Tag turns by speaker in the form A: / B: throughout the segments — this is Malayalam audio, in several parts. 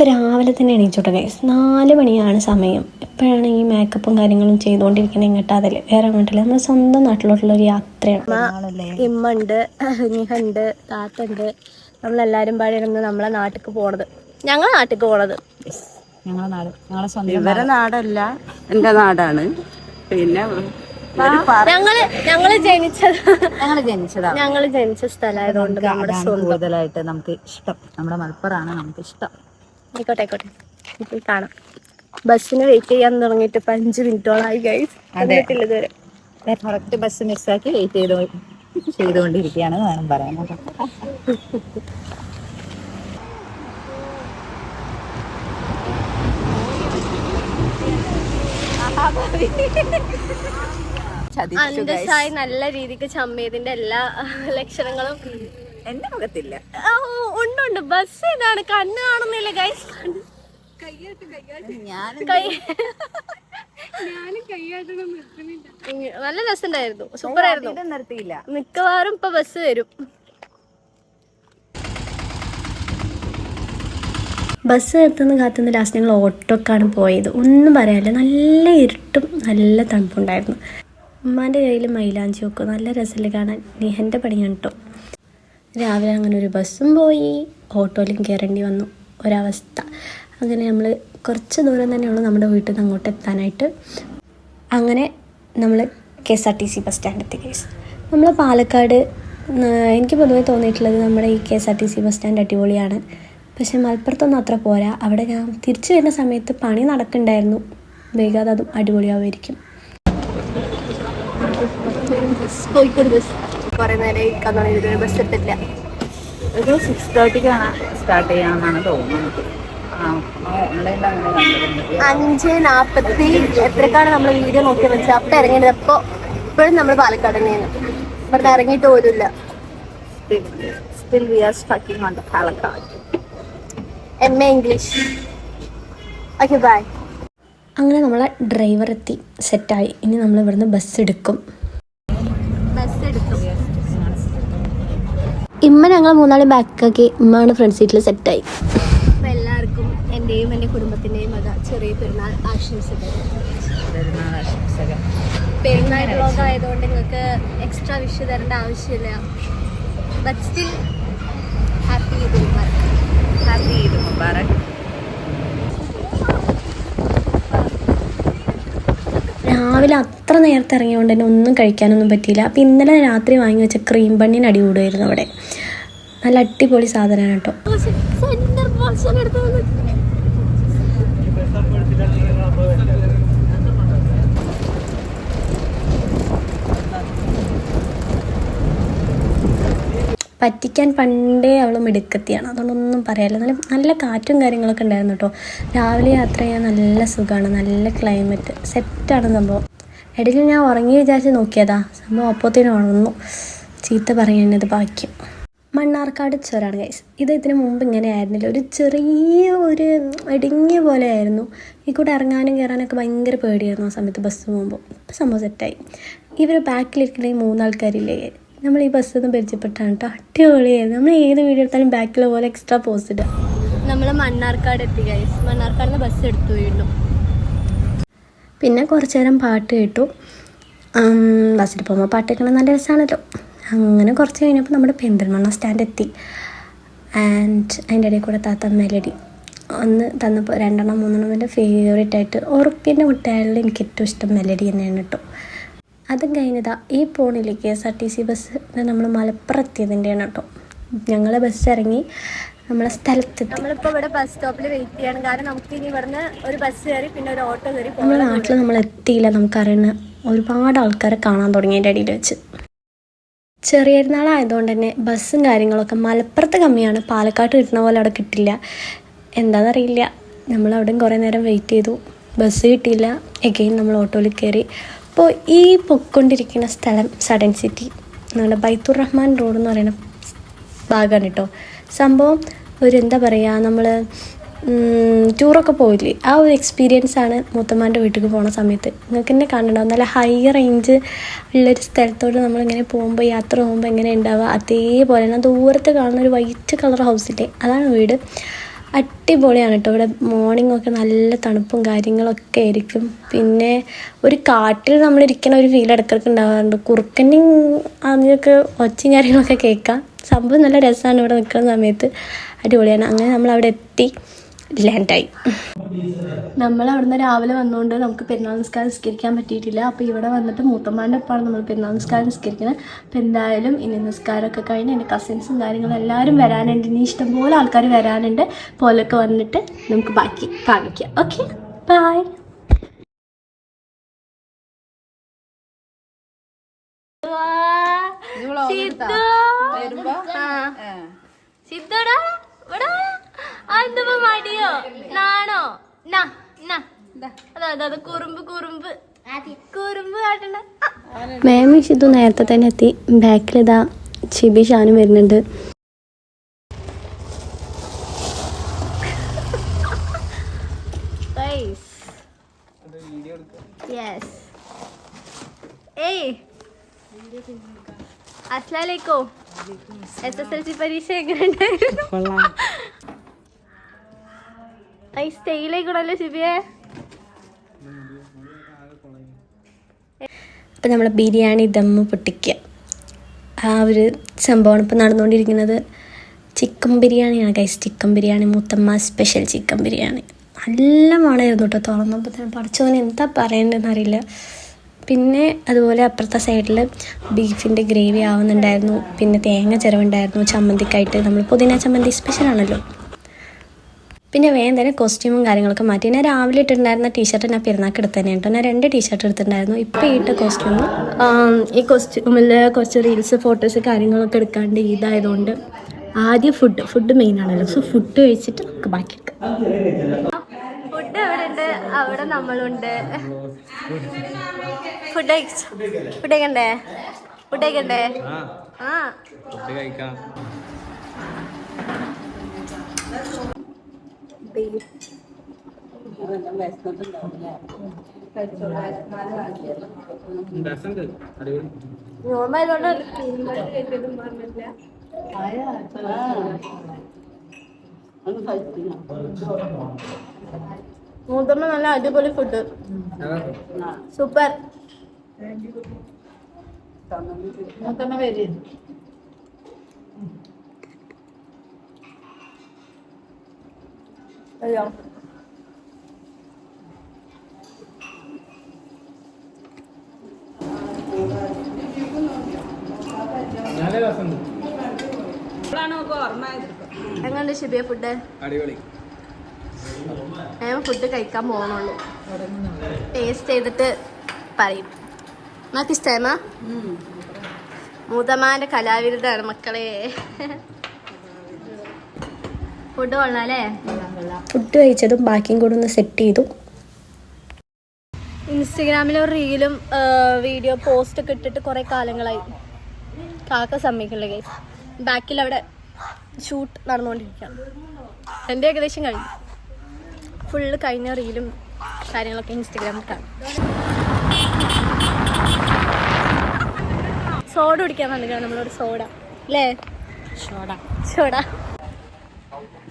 A: ഇന്നിപ്പോൾ രാവിലെ തന്നെ എണീച്ചോട്ടെ ഗൈസ് നാല് മണിയാണ് സമയം. എപ്പോഴാണ് ഈ മേക്കപ്പും കാര്യങ്ങളും ചെയ്തുകൊണ്ടിരിക്കുന്നത് ഇങ്ങോട്ട് അതിൽ വേറെ അങ്ങോട്ടില്ല. നമ്മുടെ സ്വന്തം നാട്ടിലോട്ടുള്ള ഒരു യാത്രയാണ്. ഇമ്മ ഉണ്ട് നിഹുണ്ട് താത്തുണ്ട്. നമ്മളെല്ലാവരും പാടിയിരുന്ന് നമ്മളെ നാട്ടിലേക്ക് പോണത്. ഞങ്ങളെ നാട്ടിലേക്ക് പോണത്.
B: ഞങ്ങളെ നാട്. സ്വന്തം
C: ഇവരെ നാടല്ല. എന്റെ നാടാണ്. പിന്നെ
A: ഞങ്ങൾ ഞങ്ങൾ ജനിച്ചത്
B: ഞങ്ങൾ ജനിച്ചതാണ്
A: ഞങ്ങൾ ജനിച്ച സ്ഥലമായതുകൊണ്ട് നമ്മുടെ
B: കൂടുതലായിട്ട് നമുക്ക് ഇഷ്ടം. നമ്മുടെ മലപ്പുറമാണ് നമുക്ക് ഇഷ്ടം.
A: ആയിക്കോട്ടെ ആയിക്കോട്ടെ. നമുക്ക് കാണാം. ബസ്സിന് വെയിറ്റ് ചെയ്യാൻ തുടങ്ങിയിട്ട് ഇപ്പൊ അഞ്ച് മിനിറ്റോളായി ഗൈസ് എന്നിട്ടില്ല ഇതുവരെ.
B: കറക്റ്റ് ബസ് മിസ്സാക്കി വെയിറ്റ് ചെയ്ത് ചെയ്തുകൊണ്ടിരിക്കുകയാണ് വേണം പറയാൻ.
A: അന്തസ്സായി നല്ല രീതിക്ക് ചമ്മിയതിന്റെ എല്ലാ ലക്ഷണങ്ങളും
B: എന്റെ മുഖത്തില്ല.
A: ആ, ഉണ്ട് ഉണ്ട്. ബസ് ഇതാണ്. കണ്ണ് കാണുന്നില്ല ഗൈസ്
B: ഞാൻ
A: കൈ നല്ല രസമുണ്ടായിരുന്നു. സൂപ്പർ ആയിരുന്നു.
B: നിർത്തിയില്ല.
A: മിക്കവാറും ഇപ്പൊ ബസ് വരും. ബസ് എത്തുന്ന കാത്തുനിന്ന് ലാസ്റ്റ് ഞങ്ങൾ ഓട്ടോക്കാണ് പോയത്. ഒന്നും പറയാനില്ല. നല്ല ഇരുട്ടും നല്ല തണുപ്പുണ്ടായിരുന്നു ഉമ്മാന്റെ കയ്യിൽ മൈലാഞ്ചി വെക്കും നല്ല രസമില്ല കാണാൻ. നിഹന്റെ പണിയാണ് കേട്ടോ രാവിലെ അങ്ങനെ ഒരു ബസ്സും പോയി. ഓട്ടോയിലും കയറേണ്ടി വന്നു. ഒരവസ്ഥ. അങ്ങനെ നമ്മൾ കുറച്ച് ദൂരം തന്നെയുള്ളൂ നമ്മുടെ വീട്ടിൽ നിന്ന് അങ്ങോട്ട് എത്താനായിട്ട്. അങ്ങനെ നമ്മൾ K S R T C bus stand എത്തി കേസ് നമ്മൾ പാലക്കാട് എനിക്ക് പൊതുവേ തോന്നിയിട്ടുള്ളത് നമ്മുടെ ഈ K S R T C bus stand അടിപൊളിയാണ്. പക്ഷെ മലപ്പുറത്തൊന്നും അത്ര പോരാ. അവിടെ ഞാൻ തിരിച്ചു വരുന്ന സമയത്ത് പണി നടക്കുന്നുണ്ടായിരുന്നു. വൈകാതെ അതും അടിപൊളിയാവുമായിരിക്കും. കുറേ നേരം ഇരിക്കാൻ തുടങ്ങി ബസ് എത്തില്ല
B: ഒരു സിക്സ് തേർട്ടിക്കാണ് സ്റ്റാർട്ട് ചെയ്യാമെന്നാണ് തോന്നുന്നത്.
A: അഞ്ച് നാപ്പത്തി എത്രക്കാണ് നമ്മൾ വീഡിയോ നോക്കി വെച്ചാൽ അപ്പം ഇറങ്ങിയത്. അപ്പോൾ ഇപ്പോഴും നമ്മൾ പാലക്കാട് തന്നെയാണ്. ഇവിടുന്ന് ഇറങ്ങിയിട്ട് പോലുമില്ല.
B: Still we are striking on the Palakkad.
A: M A English okay bye അങ്ങനെ നമ്മളെ ഡ്രൈവർ എത്തി. സെറ്റായി ഇനി നമ്മൾ ഇവിടുന്ന് ബസ് എടുക്കും ബസ് എടുക്കും ഇമ്മ ഞങ്ങൾ മൂന്നാളെ ബാക്കാക്കി ഇമ്മാണ് ഫ്രണ്ട് സീറ്റിൽ സെറ്റായി അപ്പോൾ എല്ലാവർക്കും എന്റെയും എന്റെ കുടുംബത്തിന്റെയും അതാ ചെറിയ പെരുന്നാൾ ആശംസകൾ.
B: പെരുന്നാൾ ആശംസകൾ.
A: പെരുന്നാൾ വ്ളോഗ് ആയതുകൊണ്ട് നിങ്ങൾക്ക് എക്സ്ട്രാ വിഷ് തരേണ്ട ആവശ്യമില്ല. ബട്ട് സ്റ്റിൽ ഹാപ്പി ഇത്
B: ഹാപ്പി ഈദ് മുബാറക്.
A: രാവിലെ അത്ര നേരത്തെ ഇറങ്ങിയതുകൊണ്ട് തന്നെ ഒന്നും കഴിക്കാനൊന്നും പറ്റിയില്ല. അപ്പം ഇന്നലെ രാത്രി വാങ്ങി വെച്ച ക്രീം ബണ്ണിന് അടി കൂടുമായിരുന്നു അവിടെ. നല്ല അടിപൊളി സാധനമാണ് കേട്ടോ. പറ്റിക്കാൻ പണ്ടേ അവൾ മിടുക്കത്തിയാണ്. അതുകൊണ്ടൊന്നും പറയാല്ല നല്ല നല്ല കാറ്റും കാര്യങ്ങളൊക്കെ ഉണ്ടായിരുന്നു കേട്ടോ രാവിലെ യാത്ര ചെയ്യാൻ നല്ല സുഖമാണ് നല്ല ക്ലൈമറ്റ് സെറ്റാണ് സംഭവം. ഇടയിൽ ഞാൻ ഉറങ്ങി വിചാരിച്ച് നോക്കിയതാ. സംഭവം അപ്പോഴത്തേനും ഉണർന്നു. ചീത്ത പറയുന്നത് ബാക്കിയും മണ്ണാർക്കാട് ചുരാണ് ഗൈസ് ഇത് ഇതിനു മുമ്പ് ഇങ്ങനെ ആയിരുന്നില്ല. ഒരു ചെറിയ ഒരു ഇടുങ്ങിയ പോലെ ആയിരുന്നു. ഈ കൂടെ ഇറങ്ങാനും കയറാനൊക്കെ ഭയങ്കര പേടിയായിരുന്നു ആ സമയത്ത് ബസ് പോകുമ്പോൾ. ഇപ്പം സംഭവം സെറ്റായി ഇവർ ബാക്കിലിരിക്കുന്ന ഈ മൂന്നാൾക്കാരില്ലേ? നമ്മൾ ഈ ബസ് ഒന്ന് പരിചയപ്പെട്ടാണ് കേട്ടോ അടിപൊളിയായിരുന്നു. നമ്മൾ ഏത് വീഡിയോ എടുത്താലും ബാക്കിലെ പോലെ എക്സ്ട്രാ പോസ്റ്റ് നമ്മൾ മണ്ണാർക്കാട് എത്തി ഗൈസ് മണ്ണാർക്കാട് നിന്ന് ബസ് എടുത്തു വീണ്ടും. പിന്നെ കുറച്ചു നേരം പാട്ട് കേട്ടു. ബസ്സിൽ പോകുമ്പോൾ പാട്ട് കേൾക്കണം നല്ല രസമാണല്ലോ അങ്ങനെ കുറച്ച് കഴിഞ്ഞപ്പോൾ നമ്മുടെ പെന്തൽമണ്ണ സ്റ്റാൻഡ് എത്തി. ആൻഡ് അതിന്റെ ഇടയിൽ കൂടെ താത്ത മെലഡി ഒന്ന് തന്നപ്പോൾ രണ്ടെണ്ണം മൂന്നെണ്ണം എന്റെ ഫേവറേറ്റ് ആയിട്ട് ഉറപ്പിന്റെ മുട്ടായാലും എനിക്ക് ഏറ്റവും ഇഷ്ടം മെലഡി തന്നെയാണ് കേട്ടോ അതും കഴിഞ്ഞതാ ഈ പോണിലേക്ക് S R T C bus നമ്മൾ മലപ്പുറത്തിയതിന്റെയാണ് കേട്ടോ. ഞങ്ങൾ ബസ് ഇറങ്ങി നമ്മളെ സ്ഥലത്തെത്തി. നമ്മളിപ്പോൾ ഇവിടെ ബസ് സ്റ്റോപ്പിൽ വെയിറ്റ് ചെയ്യണം. കാരണം നമുക്ക് ഇനി ഇവിടുന്ന് ഒരു ബസ് കയറി പിന്നെ ഒരു ഓട്ടോ കയറി നമ്മുടെ നാട്ടിൽ നമ്മൾ എത്തിയില്ല. നമുക്കറിയുന്ന ഒരുപാട് ആൾക്കാരെ കാണാൻ തുടങ്ങി അതിന്റെ അടിയിൽ വെച്ച്. ചെറിയ പെരുന്നാളായതുകൊണ്ട് തന്നെ ബസ്സും കാര്യങ്ങളൊക്കെ മലപ്പുറത്ത് കമ്മിയാണ്. പാലക്കാട്ട് കിട്ടുന്ന പോലെ അവിടെ കിട്ടില്ല. എന്താണെന്നറിയില്ല നമ്മൾ അവിടെയും കുറേ നേരം വെയിറ്റ് ചെയ്തു. ബസ് കിട്ടിയില്ല. എഗെയിൻ നമ്മൾ ഓട്ടോയിൽ കയറി അപ്പോൾ ഈ പൊയ്ക്കൊണ്ടിരിക്കുന്ന സ്ഥലം സഡൻ സിറ്റി നമ്മുടെ ബൈത്തുർ റഹ്മാൻ റോഡ് എന്ന് പറയുന്ന ഭാഗമാണ് കേട്ടോ സംഭവം ഒരു എന്താ പറയുക നമ്മൾ ടൂറൊക്കെ പോയില്ലേ? ആ ഒരു എക്സ്പീരിയൻസ് ആണ് മൂത്തമ്മാന്റെ വീട്ടിൽ പോണ സമയത്ത്. നിങ്ങൾക്ക് തന്നെ കാണുന്നുണ്ടാവും നല്ല ഹൈ റേഞ്ച് ഉള്ളൊരു സ്ഥലത്തോട്ട് നമ്മളിങ്ങനെ പോകുമ്പോൾ യാത്ര പോകുമ്പോൾ എങ്ങനെ ഉണ്ടാവുക അതേപോലെ തന്നെ ദൂരത്ത് കാണുന്ന ഒരു വൈറ്റ് കളർ ഹൗസിന്റെ അതാണ് വീട്. അടിപൊളിയാണ് കേട്ടോ. ഇവിടെ മോർണിംഗ് ഒക്കെ നല്ല തണുപ്പും കാര്യങ്ങളൊക്കെ ആയിരിക്കും. പിന്നെ ഒരു കാട്ടിൽ നമ്മളിരിക്കുന്ന ഒരു ഫീൽ ഇടക്കിടക്ക് ഉണ്ടാകാറുണ്ട് കുറുക്കന്റെയും അതിനൊക്കെ ഒച്ചയും കാര്യങ്ങളൊക്കെ കേൾക്കാം. സംഭവം നല്ല രസമാണ് ഇവിടെ നിൽക്കുന്ന സമയത്ത്. അടിപൊളിയാണ്. അങ്ങനെ നമ്മൾ അവിടെ എത്തി. ലാൻഡായി. നമ്മൾ അവിടുന്ന് രാവിലെ വന്നുകൊണ്ട് നമുക്ക് പെരുന്നാൾ നിസ്കാരം നിസ്കരിക്കാൻ പറ്റിയിട്ടില്ല. അപ്പോൾ ഇവിടെ വന്നിട്ട് മൂത്തമ്മാന്റെ ഒപ്പമാണ് നമ്മൾ പെരുന്നാൾ നിസ്കാരം നിസ്കരിക്കുന്നത് അപ്പോൾ എന്തായാലും ഇനി നിസ്കാരമൊക്കെ കഴിഞ്ഞ് എന്റെ കസിൻസും കാര്യങ്ങളും എല്ലാവരും വരാനുണ്ട്. ഇനി ഇഷ്ടംപോലെ ആൾക്കാർ വരാനുണ്ട്. പോലൊക്കെ വന്നിട്ട് നമുക്ക് ബാക്കി കാണിക്കാം. ഓക്കെ ബൈ സിദ്ധടാ. അതെന്താ മടിയോ നാണോ? നാ നാ. അതാ അതാ കുറുമ്പ് കുറുമ്പ്. കുറുമ്പ് കാട്ടണ്ട. മാമി ഷിതു നേരത്തെ തന്നെ എത്തി. ബാക്കിൽ ഇതാ ഷിബി ഷാനും വരുന്നുണ്ട്. യെസ് ഏയ്. അസ്ലാലേക്കോ എസ് എസ് എൽ സി പരീക്ഷ എങ്ങനെ ഉണ്ടായിരുന്നു ഐ സ്റ്റേയിലേക്കൂടല്ലേ ശിബിയെ അപ്പം നമ്മൾ ബിരിയാണി ദമ്മ് പൊട്ടിക്കുക. ആ ഒരു സംഭവമാണ് ഇപ്പോൾ നടന്നുകൊണ്ടിരിക്കുന്നത്. ചിക്കൻ ബിരിയാണിയാണ് കൈസ് chicken biryani Muthamma special chicken biryani. നല്ല മണമായിരുന്നു കേട്ടോ തുറന്നപ്പോൾ തന്നെ. പഠിച്ചവന് എന്താ പറയേണ്ടതെന്ന് അറിയില്ല. പിന്നെ അതുപോലെ അപ്പുറത്തെ സൈഡിൽ ബീഫിന്റെ ഗ്രേവി ആവുന്നുണ്ടായിരുന്നു. പിന്നെ തേങ്ങ ചിരവുണ്ടായിരുന്നു. ചമ്മന്തിക്കായിട്ട് നമ്മൾ പുതിന ചമ്മന്തി സ്പെഷ്യലാണല്ലോ പിന്നെ വേഗം തന്നെ കോസ്റ്റ്യൂമും കാര്യങ്ങളൊക്കെ മാറ്റി. ഞാൻ രാവിലെ ഇട്ടിട്ടുണ്ടായിരുന്ന ടീഷർട്ട് ഞാൻ പെരുന്നാൾക്ക് എടുത്ത് തന്നെ കേട്ടോ ഞാൻ രണ്ട് ടീഷർട്ട് എടുത്തിട്ടുണ്ടായിരുന്നു. ഇപ്പോൾ ഇട്ട കോസ്റ്റ്യൂം ഈ കോസ്റ്റ്യൂമിൽ കുറച്ച് റീൽസ് ഫോട്ടോസ് കാര്യങ്ങളൊക്കെ എടുക്കാണ്ട് ഇതായതുകൊണ്ട് ആദ്യം ഫുഡ് ഫുഡ് മെയിൻ ആണല്ലോ. സോ ഫുഡ് കഴിച്ചിട്ട് നമുക്ക് ബാക്കി ഫുഡ് അവിടെ ഉണ്ട് അവിടെ നമ്മളുണ്ട്. ഫുഡ് ഫുഡ് കഴിക്കണ്ടേ? ഫുഡ് കഴിക്കണ്ടേ? ആ. മൂത്തമ്മ നല്ല അടിപൊളി ഫുഡ് സൂപ്പർ
B: മൂത്തമ്മ വരി
A: അയ്യോ. എങ്ങനെ ഷിബിയ ഫുഡ്
D: അടിപൊളി.
A: ഞാൻ ഫുഡ് കഴിക്കാൻ പോകണുള്ളൂ ടേസ്റ്റ് ചെയ്തിട്ട് പറയും. നമുക്ക് ഇഷ്ടമാ മൂതമാന്റെ കലാവിരുദ്ധാണ് മക്കളെ. ഫുഡ് കൊള്ളാല്ലേ? ഫുഡ് കഴിച്ചതും ബാക്കിയും കൂടെ ഒന്ന് സെറ്റ് ചെയ്തു. ഇൻസ്റ്റഗ്രാമിൽ ഒരു റീലും വീഡിയോ പോസ്റ്റ് ഒക്കെ ഇട്ടിട്ട് കുറേ കാലങ്ങളായി. കാക്ക സമ്മതിക്കില്ല ഗൈസ് ബാക്കിൽ അവിടെ ഷൂട്ട് നടന്നുകൊണ്ടിരിക്കുകയാണ് എന്റെ ഏകദേശം കഴിഞ്ഞു. ഫുള്ള് കഴിഞ്ഞ റീലും കാര്യങ്ങളൊക്കെ ഇൻസ്റ്റഗ്രാമിൽ കാണും. സോഡ കുടിക്കാൻ വന്നിട്ടാണ് നമ്മളോട് സോഡ. അല്ലേ സോഡ. സോഡ.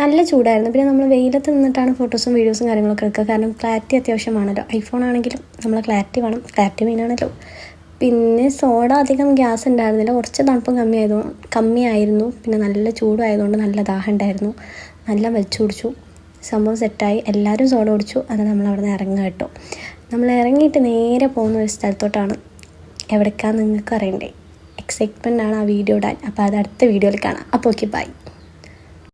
A: നല്ല ചൂടായിരുന്നു. പിന്നെ നമ്മൾ വെയിലത്ത് നിന്നിട്ടാണ് ഫോട്ടോസും വീഡിയോസും കാര്യങ്ങളൊക്കെ എടുക്കുക. കാരണം ക്ലാരിറ്റി അത്യാവശ്യമാണല്ലോ. ഐഫോൺ ആണെങ്കിലും നമ്മൾ ക്ലാരിറ്റി വേണം. ക്ലാരിറ്റി മെയിനാണല്ലോ പിന്നെ സോഡ അധികം ഗ്യാസ് ഉണ്ടായിരുന്നില്ല. കുറച്ച് തണുപ്പും കമ്മിയായതു കമ്മിയായിരുന്നു. പിന്നെ നല്ല ചൂടായതുകൊണ്ട് നല്ല ദാഹം ഉണ്ടായിരുന്നു. നല്ല വലിച്ചു കുടിച്ചു. സംഭവം സെറ്റായി. എല്ലാവരും സോഡ കുടിച്ചു. അത് നമ്മൾ അവിടെ നിന്ന് ഇറങ്ങുക കേട്ടോ. നമ്മൾ ഇറങ്ങിയിട്ട് നേരെ പോകുന്ന ഒരു സ്ഥലത്തോട്ടാണ് എവിടേക്കാന്ന് നിങ്ങൾക്ക് അറിയണ്ടേ. എക്സൈറ്റ്മെന്റ് ആണ് ആ വീഡിയോ ഇടാൻ. അപ്പോൾ അത് അടുത്ത വീഡിയോയിൽ കാണാം. അപ്പോൾ ഓക്കെ ബൈ